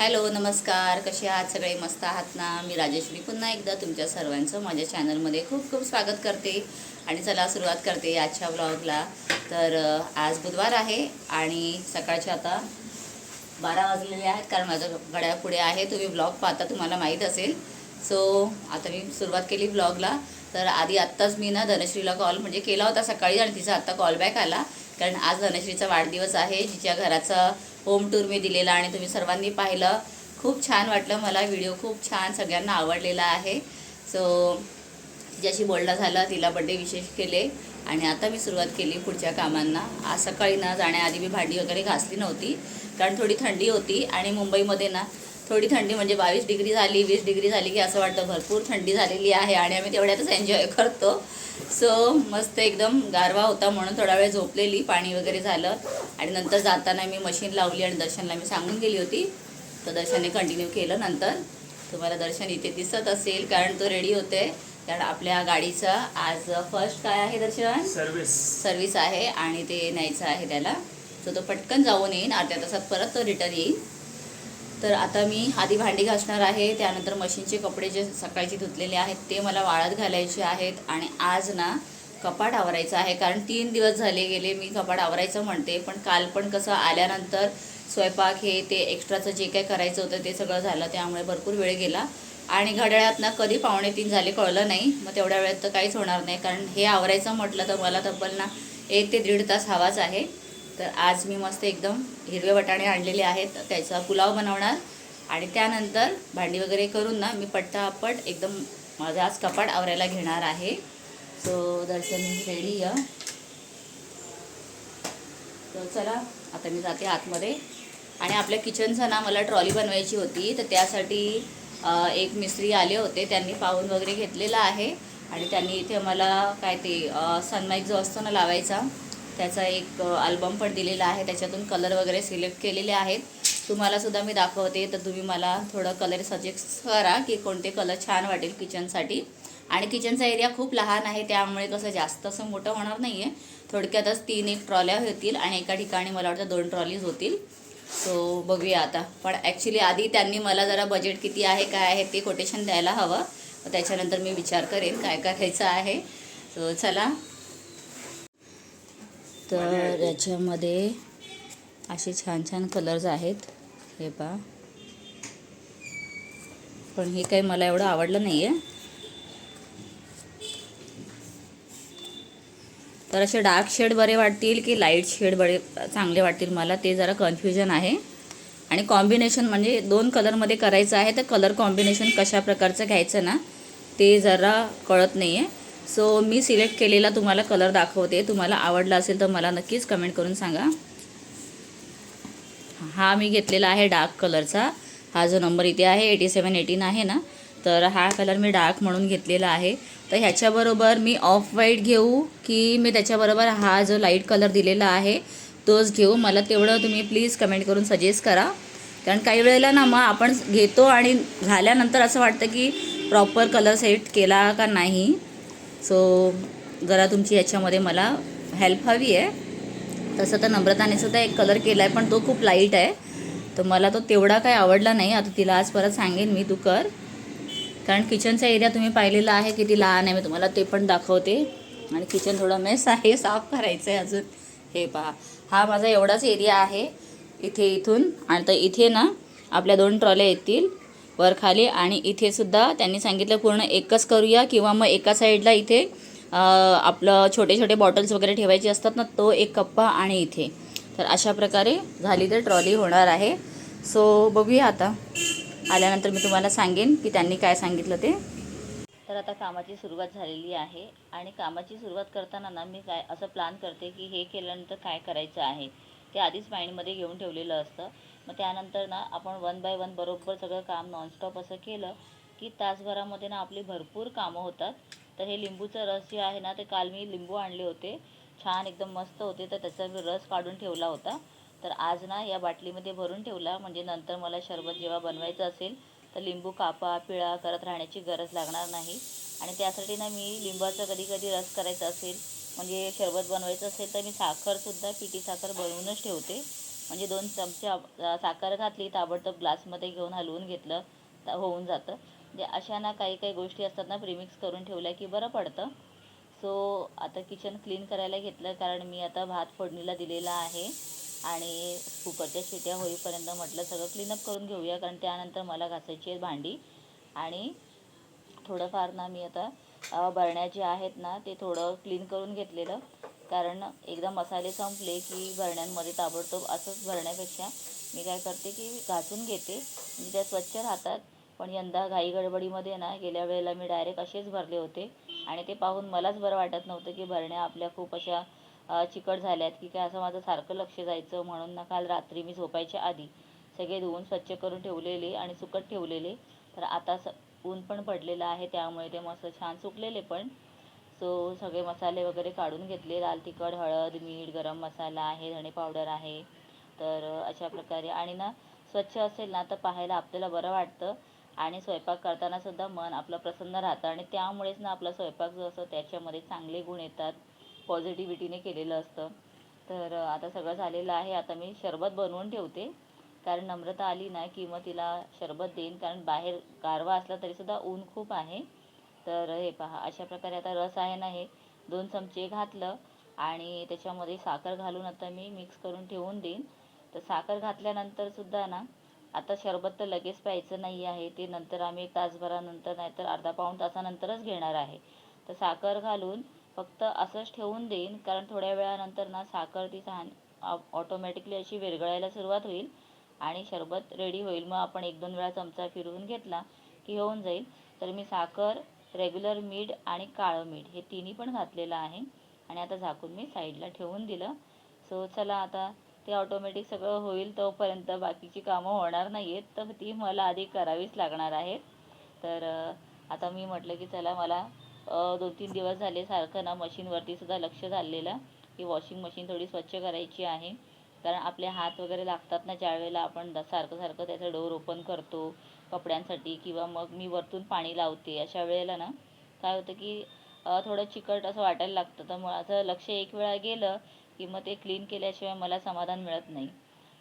Hello नमस्कार. कसे आहात? सगळे मस्त आहात ना? मी राजेश्वरी पुन्हा एकदा तुमच्या सर्वांचं माझ्या चॅनलमध्ये खूप खूप स्वागत करते. आणि चला सुरुवात करते आजच्या ब्लॉगला तर आज बुधवार आहे आणि सकाळचे आता बारा वाजलेले आहेत कारण माझं घड्या पुढे आहे. तुम्ही ब्लॉग पाहता तुम्हाला माहीत असेल. सो आता मी सुरुवात केली ब्लॉगला तर आधी आत्ताच मी ना धनश्रीला कॉल म्हणजे केला होता सकाळी आणि तिचा आत्ता कॉल बॅक आला. कारण आज धनश्रीचा वाढदिवस आहे. जिच्या घराचा होम टूर मी दिलेला आणि तुम्ही सर्वांनी पाहिलं. खूप छान वाटलं मला. व्हिडिओ खूप छान सगळ्यांना आवडलेला आहे. सो तिच्याशी बोलणं झालं. तिला बड्डे विशेष केले. आणि आता मी सुरुवात केली पुढच्या कामांना. आज सकाळी ना जाण्याआधी मी भांडी वगैरे घासली नव्हती. कारण थोडी थंडी होती आणि मुंबईमध्ये ना थोडी थंडी म्हणजे बावीस डिग्री झाली वीस डिग्री झाली की असं वाटतं भरपूर थंडी झालेली आहे आणि आम्ही तेवढ्यातच एन्जॉय करतो. सो मस्त एकदम गारवा होता म्हणून थोडा वेळ झोपलेली पाणी वगैरे झालं. आणि नंतर जाताना मी मशीन लावली आणि दर्शनला मी सांगून गेली होती. तर दर्शनने कंटिन्यू केलं नंतर. तुम्हाला दर्शन इथे दिसत असेल कारण तो रेडी होते कारण आपल्या गाडीचा आज फर्स्ट काय आहे दर्शन? सर्विस सर्विस आहे आणि ते न्यायचं आहे त्याला. सो तो पटकन जाऊन येईन. अर्ध्या तासात परत तो रिटर्न येईल तर आता मी आधी भांडी घासणार आहे त्यानंतर मशीनचे कपडे जे सकाळचे धुतलेले आहेत ते मला वाळत घालायचे आहेत आणि आज ना कपाट आवरायचं आहे. कारण तीन दिवस झाले गेले मी कपाट आवरायचं म्हणते पण काल पण कसं आल्यानंतर स्वयंपाक हे ते एक्स्ट्राचं जे काय करायचं होतं ते सगळं झालं त्यामुळे भरपूर वेळ गेला. आणि घड्याळात ना कधी पावणे तीन झाले कळलं नाही मग तेवढ्या वेळात तर काहीच होणार नाही. कारण हे आवरायचं म्हटलं तर मला तब्बल ना एक ते दीड तास हवाच आहे. तर आज मी मस्त एकदम हिरवे वटाणे आणलेले आहेत. त्याचा पुलाव बनवणार. आणि त्यानंतर भांडी वगैरे करून ना मी पट्टापट एकदम माझा आज कपाट आवरायला घेणार आहे. सो दर्शन रेडी या. तर चला आता मी जाते आतमध्ये. आणि आपल्या किचनचं ना मला ट्रॉली बनवायची होती. तर त्यासाठी एक मिस्त्री आले होते. त्यांनी पाहून वगैरे घेतलेला आहे. आणि त्यांनी इथे मला काय ते सनमाईक जो असतो ना लावायचा त्याचा एक अल्बम पण दिलेला आहे. त्याच्यातून कलर वगैरे सिलेक्ट केलेले आहेत. तुम्हाला सुद्धा मी दाखवते. तर तुम्ही मला थोडं कलर सजेस्ट करा की कोणते कलर छान वाटेल किचनसाठी आणि किचनचा एरिया खूप लहान आहे. त्यामुळे कसं जास्त असं मोठं होणार नाही आहे थोडक्यातच तीन एक ट्रॉल्या होतील आणि एका ठिकाणी मला वाटतं दोन ट्रॉलीज होतील. सो बघूया आता. पण ॲक्च्युली आधी त्यांनी मला जरा बजेट किती आहे काय आहे ते कोटेशन द्यायला हवं. त्याच्यानंतर मी विचार करेन काय करायचं आहे. सो चला. तर याच्यामध्ये असे छान छान कलर्स आहेत. हे पा पण हे काही मला एवढं आवडलं नाही आहे तर असे डार्क शेड बरे वाटतील की लाइट शेड बरे चांगले वाटतील मला ते जरा कन्फ्युजन आहे. आणि कॉम्बिनेशन म्हणजे दोन कलरमध्ये करायचं आहे तर कलर कॉम्बिनेशन कशा प्रकारचं घ्यायचं ना ते जरा कळत नाही आहे सो मी सिलेक्ट केलेला तुम्हाला कलर दाखवते. तुम्हाला आवडला असेल तर मला नक्कीच कमेंट करून सांगा. हा मी घेतलेला आहे डार्क कलरचा हा जो नंबर इथे आहे एटी सेवन एटीन आहे ना? तर हा कलर मी डार्क म्हणून घेतलेला आहे. तर ह्याच्याबरोबर मी ऑफ व्हाईट घेऊ की मी त्याच्याबरोबर हा जो लाइट कलर दिलेला आहे तोच घेऊ? मला तेवढं तुम्ही प्लीज कमेंट करून सजेस्ट करा. कारण काही वेळेला ना मग आपण घेतो आणि झाल्यानंतर असं वाटतं की प्रॉपर कलर सेट केला का नाही. सो जरा तुमची याच्यामध्ये मला हेल्प हवी आहे. तसं तर नम्रताने सुद्धा एक कलर केला आहे पण तो खूप लाइट आहे. तर मला तो तेवढा काही आवडला नाही. आता तिला आज परत सांगेन मी तू कर. कारण किचनचा एरिया तुम्ही पाहिलेला आहे किती लहान आहे मी तुम्हाला ते पण दाखवते. आणि किचन थोडं मेस आहे साफ करायचं आहे अजून. हे पहा. हा माझा एवढाच एरिया आहे इथे इथून. आणि तर इथे ना आपल्या दोन ट्रॉल्या येतील. वर खाली आणि इथे सुद्धा त्यांनी सांगितलं पूर्ण एकच करूया किंवा मग एका साईडला इथे आपलं छोटे छोटे बॉटल्स वगैरे ठेवायचे असतात ना तो एक कप्पा आणि इथे. तर अशा प्रकारे झाली तर ट्रॉली होणार आहे. सो बघूया आता. आल्यानंतर मी तुम्हाला सांगेन की त्यांनी काय सांगितलं ते. तर आता कामाची सुरुवात झालेली आहे आणि कामाची सुरुवात करताना ना मी काय असं प्लॅन करते की हे केल्यानंतर काय करायचं आहे. ते आधीच माइंडमध्ये घेऊन ठेवलेलं असतं. मग त्यानंतर ना आपण वन बाय वन बरोबर सगळं काम नॉनस्टॉप असं केलं की तासभरामध्ये ना आपली भरपूर कामं होतात. तर हे लिंबूचं रस जे आहे ना ते काल मी लिंबू आणले होते. छान एकदम मस्त होते. तर त्याचा मी रस काढून ठेवला होता. तर आज ना या बाटलीमध्ये भरून ठेवला. म्हणजे नंतर मला शरबत जेव्हा बनवायचं असेल तर लिंबू कापा पिळा करत राहण्याची गरज लागणार नाही. आणि त्यासाठी ना मी लिंबाचा कधी कधी रस करायचा असेल म्हणजे शरबत बनवायचं असेल तर मी साखरसुद्धा पिठी साखर बनवूनच ठेवते. म्हणजे दोन चमचे साखर घातली ताबडतोब ग्लासमध्ये घेऊन हलवून घेतलं तर होऊन जातं. म्हणजे अशा ना काही काही गोष्टी असतात ना प्रीमिक्स करून ठेवल्या की बरं पडतं. सो आता किचन क्लीन करायला घेतलं कारण मी आता भात फोडणीला दिलेला आहे. आणि कुकरच्या शिट्या होईपर्यंत म्हटलं सगळं क्लीनअप करून घेऊया कारण त्यानंतर मला घासायची आहेत भांडी. आणि थोडंफार ना मी आता बरण्या जे आहेत ना ते थोडं क्लीन करून घेतलेलं. कारण एकदा मसाले संपले की बरण्यांमध्ये ताबडतोब असंच भरण्यापेक्षा मी काय करते की घासून घेते. म्हणजे त्या स्वच्छ राहतात. पण यंदा घाई गडबडीमध्ये ना गेल्या वेळेला मी डायरेक्ट असेच भरले होते. आणि ते पाहून मलाच बरं वाटत नव्हतं की भरण्या आपल्या खूप अशा चिकट झाल्यात की काय असं माझं सारखं लक्ष जायचं. म्हणून ना काल रात्री मी झोपायच्या आधी सगळे धुवून स्वच्छ करून ठेवलेले आणि सुकत ठेवलेले. तर आता स ऊन पण पडलेलं आहे. त्यामुळे ते मस्त छान सुकलेले पण. सो सगळे मसाले वगैरे काढून घेतले. लाल तिखट हळद मीठ गरम मसाला आहे धणे पावडर आहे. तर अशा प्रकारे. आणि ना स्वच्छ असेल ना तर पाहायला आपल्याला बरं वाटतं. आणि स्वयंपाक करताना सुद्धा मन आपलं प्रसन्न राहतं. आणि त्यामुळेच ना आपला स्वयंपाक जो असतो त्याच्यामध्ये चांगले गुण येतात. पॉझिटिव्हिटीने केलेलं असतं. तर आता सगळं झालेलं आहे. आता मी शरबत बनवून ठेवते. कारण नम्रता आली ना की मग तिला शरबत देईन. कारण बाहेर गारवा असला तरीसुद्धा ऊन खूप आहे. तर हे पहा अशा प्रकारे आता रस आहे ना हे दोन चमचे घातलं आणि त्याच्यामध्ये साखर घालून आता मी मिक्स करून ठेवून देईन. तर साखर घातल्यानंतर सुद्धा ना आता शरबत तर लगेच प्यायचं नाही आहे ते नंतर आम्ही तासभरानंतर नाहीतर अर्धा पाऊण तासानंतरच घेणार आहे. तर साखर घालून फक्त असंच ठेवून देईन कारण थोड्या वेळानंतर ना साखर ती छान ऑटोमॅटिकली अशी विरघळायला सुरुवात होईल आणि शरबत रेडी होईल. मग आपण एक दोन वेळा चमचा फिरवून घेतला की होऊन जाईल. तर मी साखर रेग्युलर मीठ आणि काळं मीठ हे तिन्ही पण घातलेलं आहे. आणि आता झाकून मी साईडला ठेवून दिलं. सो चला आता ते ऑटोमॅटिक सगळं होईल तोपर्यंत बाकीची कामं होणार नाही आहेत तर ती मला आधी करावीच लागणार आहेत. तर आता मी म्हटलं की चला मला दोन तीन दिवस झाले सारखं ना मशीनवरती सुद्धा लक्ष झालेलं की वॉशिंग मशीन थोडी स्वच्छ करायची आहे. कारण आपले हात वगैरे लागतात ना ज्या वेळेला आपण द- सारखं सारखं त्याचं डोर ओपन करतो. कपड्यांसाठी किंवा मग मी वरतून पाणी लावते अशा वेळेला ना काय होतं की थोडं चिकट असं वाटायला लागतं. तर माझं लक्ष एक वेळा गेलं की मग ते क्लीन केल्याशिवाय मला समाधान मिळत नाही.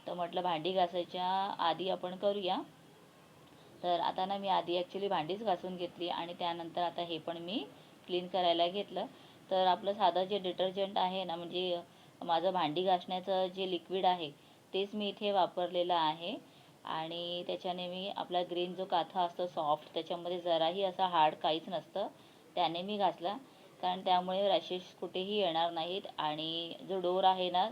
तर म्हटलं भांडी घासायच्या आधी आपण करूया. तर आता ना मी आधी ॲक्च्युली भांडीच घासून घेतली आणि त्यानंतर आता हे पण मी क्लीन करायला घेतलं. तर आपलं साधं जे डिटर्जंट आहे ना म्हणजे माझं भांडी घासण्याचं जे लिक्विड आहे तेच मी इथे वापरलेलं आहे. आणि त्याच्याने मी आपला ग्रीन जो काथा असतो सॉफ्ट त्याच्यामध्ये जराही असा हार्ड काहीच नसतं त्याने मी घातला. कारण त्यामुळे रॅशेस कुठेही येणार नाहीत आणि जो डोर आहे ना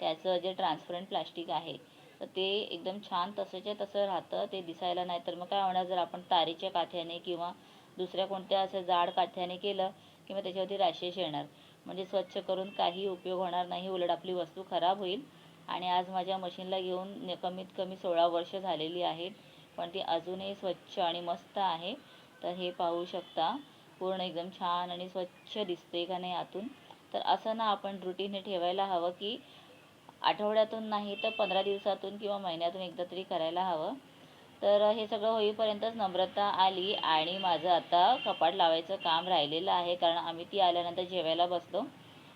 त्याचं जे ट्रान्सपरंट प्लास्टिक आहे तर ते एकदम छान तसंच्या तसं राहतं ते दिसायला नाही. तर मग काय होणार जर आपण तारीच्या काथ्याने किंवा दुसऱ्या कोणत्या असं जाड काथ्याने केलं किंवा त्याच्यावरती रॅशेस येणार. म्हणजे स्वच्छ करून काही उपयोग होणार नाही उलट आपली वस्तू खराब होईल. आणि आज माझ्या मशीनला घेऊन कमीत कमी सोळा वर्ष झालेली आहेत. पण ती अजूनही स्वच्छ आणि मस्त आहे. तर हे पाहू शकता पूर्ण एकदम छान आणि स्वच्छ दिसते का नाही आतून. तर असं ना आपण रुटीन ठेवायला हवं की आठवड्यातून नाही तर पंधरा दिवसातून किंवा महिन्यातून एकदा तरी करायला हवं. तर हे सगळं होईपर्यंतच नम्रता आली आणि माझं आता कपाट लावायचं काम राहिलेलं आहे. कारण आम्ही ती आल्यानंतर जेवायला बसलो.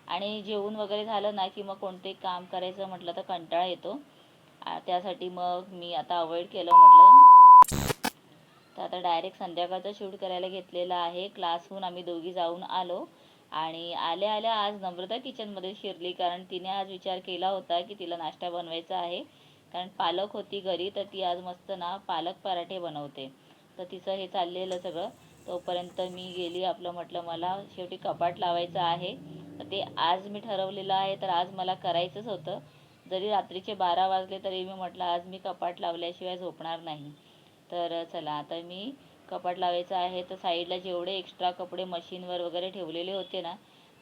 आणि जेवून वगैरे झालं ना की मग कोणते काम करायचं म्हटलं तर कंटाळा येतो. त्यासाठी मग मी आता अवॉइड केलं म्हटलं. तर आता डायरेक्ट संध्याकाळचं शूट करायला घेतलेलं आहे. क्लासहून आम्ही दोघी जाऊन आलो. आणि आल्या आल्या आज नम्रता किचनमध्ये शिरली. कारण तिने आज विचार केला होता की तिला नाश्ता बनवायचा आहे. कारण पालक होती घरी तर ती आज मस्त ना पालक पराठे बनवते. तर तिचं हे चाललेलं सगळं. तोपर्यंत मी गेली आपलं म्हटलं मला शेवटी कपाट लावायचं आहे. ते आज मी ठरवलेलं आहे तर आज मला करायचंच होतं. जरी रात्रीचे बारा वाजले तरी मी म्हटलं आज मी कपाट लावल्याशिवाय झोपणार नाही. तर चला आता मी कपाट लावायचं आहे. तर साईडला जेवढे एक्स्ट्रा कपडे मशीनवर वगैरे ठेवलेले होते ना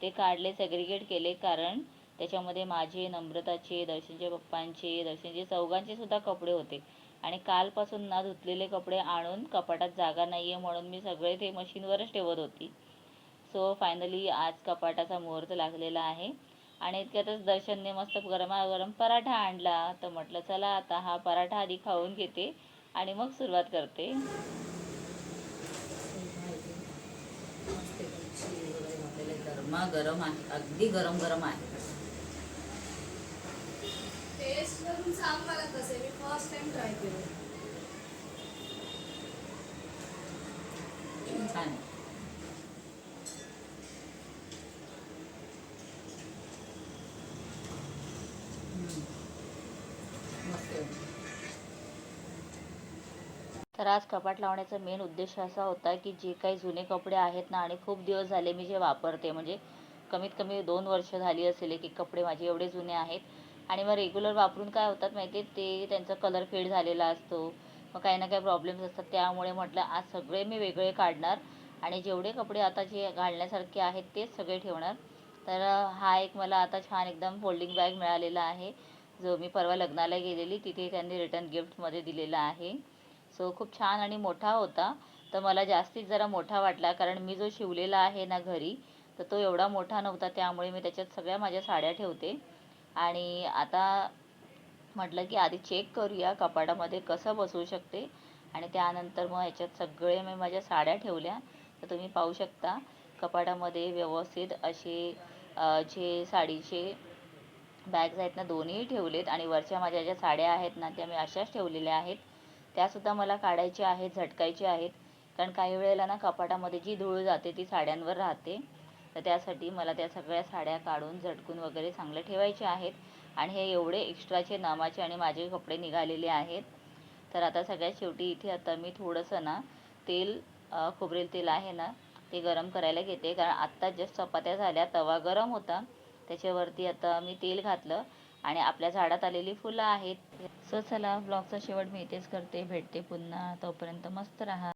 ते काढले सेग्रिगेट केले. कारण त्याच्यामध्ये माझे नम्रताचे दर्शनच्या पप्पांचे दर्शनचे चौघांचे सुद्धा कपडे होते. आणि कालपासून ना धुतलेले कपडे आणून कपाटात जागा नाही आहे म्हणून मी सगळे ते मशीनवरच ठेवत होती. सो फायनली आज कपाटाचा मुहूर्त लागलेला आहे. आणि इतक्यातच दर्शनने मस्त गरमागरम पराठा आणला. तर म्हटलं चला आता हा पराठा आधी खाऊन घेते आणि मग सुरुवात करते. गरमा गरम आहे. अगदी गरम गरम आहे. टेस्ट करून सांग मला कसे मी फर्स्ट टाइम ट्राय केलं छान आहे. हम्म. मस्त आहे. तर आज कपाट लावण्याचा मेन उद्देश असा होता की जे काही जुने कपडे आहेत ना आणि खूप दिवस झाले मी जे वापरते म्हणजे कमीत कमी दोन वर्ष झाली असेल की कपडे माझे एवढे जुने आहेत. आणि मग रेग्युलर वापरून काय होतात माहिती आहे ते त्यांचा कलर फेड झालेला असतो. मग काही ना काही प्रॉब्लेम्स असतात. त्यामुळे म्हटलं आज सगळे मी वेगळे काढणार आणि जेवढे कपडे आता जे घालण्यासारखे आहेत तेच सगळे ठेवणार. तर हा एक मला आता छान एकदम फोल्डिंग बॅग मिळालेला आहे. जो मी परवा लग्नाला गेलेली तिथे त्यांनी रिटर्न गिफ्टमध्ये दिलेला आहे. सो खूप छान आणि मोठा होता. तर मला जास्तीत जरा मोठा वाटला कारण मी जो शिवलेला आहे ना घरी तर तो एवढा मोठा नव्हता त्यामुळे मी त्याच्यात सगळ्या माझ्या साड्या ठेवते. आणि आता म्हटलं की आधी चेक करूया कपाटामध्ये कसं बसवू शकते. आणि त्यानंतर मग ह्याच्यात सगळे मी माझ्या साड्या ठेवल्या. तर तुम्ही पाहू शकता कपाटामध्ये व्यवस्थित असे जे साडीचे बॅग्स आहेत ना दोन्ही ठेवलेत. आणि वरच्या माझ्या ज्या साड्या आहेत ना त्या मी अशाच ठेवलेल्या आहेत. त्यासुद्धा मला काढायच्या आहेत झटकायच्या आहेत. कारण काही वेळेला ना कपाटामध्ये जी धूळ जाते ती साड्यांवर राहते. तर त्यासाठी मला त्या सगळ्या साड्या काढून झटकून वगैरे चांगलं ठेवायचे आहेत. आणि हे एवढे एक्स्ट्राचे नामाचे आणि माझे कपडे निघालेले आहेत. तर आता सगळ्यात शेवटी इथे आता मी थोडंसं ना तेल खोबरेल तेल आहे ना ते गरम करायला घेते. कारण आत्ता जस्ट चपात्या झाल्या तवा गरम होता. त्याच्यावरती आता मी तेल घातलं. आणि आपल्या झाडात आलेली फुलं आहेत. सो चला ब्लॉगचा शेवट मी इथेच करते. भेटते पुन्हा. तोपर्यंत मस्त राहा.